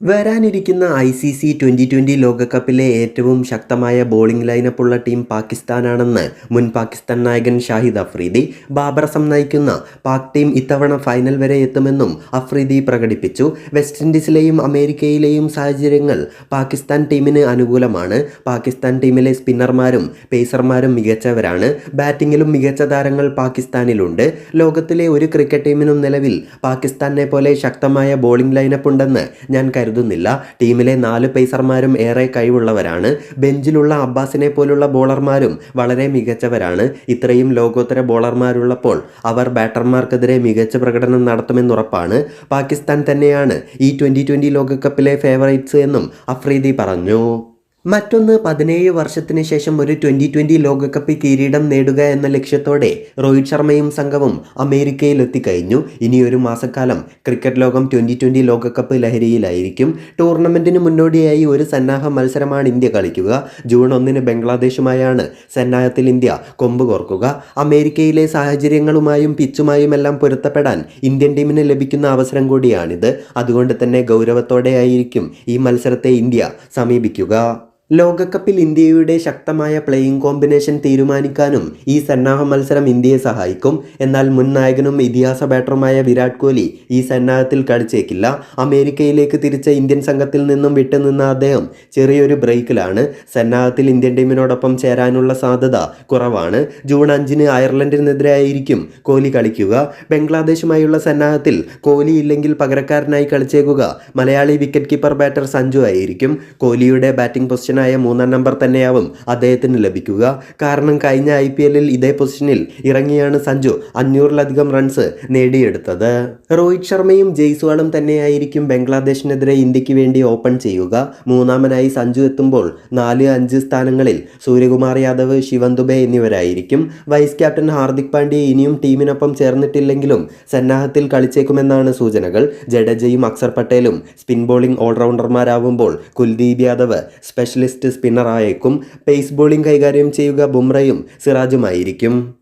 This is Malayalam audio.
വരാനിരിക്കുന്ന I C C twenty twenty ലോകകപ്പിലെ ഏറ്റവും ശക്തമായ ബോളിംഗ് ലൈനപ്പുള്ള ടീം പാകിസ്ഥാനാണെന്ന് മുൻ പാകിസ്ഥാൻ നായകൻ ഷാഹിദ് അഫ്രീദി ബാബർ സം നയിക്കുന്ന പാക് ടീം ഇത്തവണ ഫൈനൽ വരെ എത്തുമെന്നും അഫ്രീദി പ്രകടിപ്പിച്ചു. വെസ്റ്റ് ഇൻഡീസിലെയും അമേരിക്കയിലെയും സാഹചര്യങ്ങൾ പാകിസ്ഥാൻ ടീമിന് അനുകൂലമാണ്. പാകിസ്ഥാൻ ടീമിലെ സ്പിന്നർമാരും പേസർമാരും മികച്ചവരാണ്. ബാറ്റിങ്ങിലും മികച്ച താരങ്ങൾ പാകിസ്ഥാനിലുണ്ട്. ലോകത്തിലെ ഒരു ക്രിക്കറ്റ് ടീമിനും നിലവിൽ പാകിസ്ഥാനെ പോലെ ശക്തമായ ബോളിംഗ് ലൈനപ്പ് ഉണ്ടെന്ന് ഞാൻ കരുതുന്നില്ല. ടീമിലെ നാല് പേസർമാരും ഏറെ കഴിവുള്ളവരാണ്. ബെഞ്ചിലുള്ള അബ്ബാസിനെ പോലുള്ള ബോളർമാരും വളരെ മികച്ചവരാണ്. ഇത്രയും ലോകോത്തര ബോളർമാരുള്ളപ്പോൾ അവർ ബാറ്റർമാർക്കെതിരെ മികച്ച പ്രകടനം നടത്തുമെന്നുറപ്പാണ്. പാകിസ്ഥാൻ തന്നെയാണ് ഈ ട്വന്റി ട്വന്റി ലോകകപ്പിലെ ഫേവറേറ്റ്സ് എന്നും അഫ്രീദി പറഞ്ഞു. മറ്റൊന്ന് പതിനേഴ് വർഷത്തിന് ശേഷം ഒരു ട്വന്റി ട്വന്റി ലോകകപ്പ് കിരീടം നേടുക എന്ന ലക്ഷ്യത്തോടെ രോഹിത് ശർമ്മയും സംഘവും അമേരിക്കയിൽ എത്തിക്കഴിഞ്ഞു ഇനി ഒരു മാസക്കാലം ക്രിക്കറ്റ് ലോകം ട്വന്റി ട്വന്റി ലോകകപ്പ് ലഹരിയിലായിരിക്കും. ടൂർണമെന്റിന് മുന്നോടിയായി ഒരു സന്നാഹ മത്സരമാണ് ഇന്ത്യ കളിക്കുക. ജൂൺ ഒന്നിന് ബംഗ്ലാദേശുമായാണ് സന്നാഹത്തിൽ ഇന്ത്യ കൊമ്പ് കോർക്കുക. അമേരിക്കയിലെ സാഹചര്യങ്ങളുമായും പിച്ചുമായും എല്ലാം പൊരുത്തപ്പെടാൻ ഇന്ത്യൻ ടീമിന് ലഭിക്കുന്ന അവസരം കൂടിയാണിത്. അതുകൊണ്ട് തന്നെ ഗൗരവത്തോടെയായിരിക്കും ഈ മത്സരത്തെ ഇന്ത്യ സമീപിക്കുക. ലോകകപ്പിൽ ഇന്ത്യയുടെ ശക്തമായ പ്ലേയിങ് കോമ്പിനേഷൻ തീരുമാനിക്കാനും ഈ സന്നാഹ മത്സരം ഇന്ത്യയെ സഹായിക്കും. എന്നാൽ മുൻ നായകനും ഇതിഹാസ ബാറ്ററുമായ വിരാട് കോഹ്ലി ഈ സന്നാഹത്തിൽ കളിച്ചേക്കില്ല. അമേരിക്കയിലേക്ക് തിരിച്ച ഇന്ത്യൻ സംഘത്തിൽ നിന്നും വിട്ടുനിന്ന അദ്ദേഹം ചെറിയൊരു ബ്രേക്കിലാണ് സന്നാഹത്തിൽ ഇന്ത്യൻ ടീമിനോടൊപ്പം ചേരാനുള്ള സാധ്യത കുറവാണ്. ജൂൺ അഞ്ചിന് അയർലൻഡിനെതിരായിരിക്കും കോഹ്ലി കളിക്കുക. ബംഗ്ലാദേശുമായുള്ള സന്നാഹത്തിൽ കോഹ്ലി ഇല്ലെങ്കിൽ പകരക്കാരനായി കളിച്ചേക്കുക. Malayali wicket keeper batter Sanju ആയിരിക്കും. കോഹ്ലിയുടെ ബാറ്റിംഗ് പൊസിഷൻ പൊസിഷനായ മൂന്നാം നമ്പർ തന്നെയാവും അദ്ദേഹത്തിന് ലഭിക്കുക. കാരണം കഴിഞ്ഞ ഐ പി എല്ലിൽ ഇതേ പൊസിഷനിൽ ഇറങ്ങിയാണ് സഞ്ജു അഞ്ഞൂറിലധികം റൺസ് നേടിയെടുത്തത്. രോഹിത് ശർമ്മയും ജയ്സ്വാളും തന്നെയായിരിക്കും ബംഗ്ലാദേശിനെതിരെ ഇന്ത്യയ്ക്ക് വേണ്ടി ഓപ്പൺ ചെയ്യുക. മൂന്നാമനായി സഞ്ജു എത്തുമ്പോൾ നാല് അഞ്ച് സ്ഥാനങ്ങളിൽ സൂര്യകുമാർ യാദവ് ശിവൻ ദുബെ എന്നിവരായിരിക്കും. വൈസ് ക്യാപ്റ്റൻ ഹാർദിക് പാണ്ഡ്യ ഇനിയും ടീമിനൊപ്പം ചേർന്നിട്ടില്ലെങ്കിലും സന്നാഹത്തിൽ കളിച്ചേക്കുമെന്നാണ് സൂചനകൾ. ജഡേജയും അക്സർ പട്ടേലും സ്പിൻ ബോളിംഗ് ഓൾറൗണ്ടർമാരാവുമ്പോൾ കുൽദീപ് യാദവ് സ്പെഷ്യലിസ്റ്റ് സ്പിന്നറായേക്കും പേസ് ബോളിംഗ് കൈകാര്യം ചെയ്യുക ബുംറയും സിറാജുമായിരിക്കും.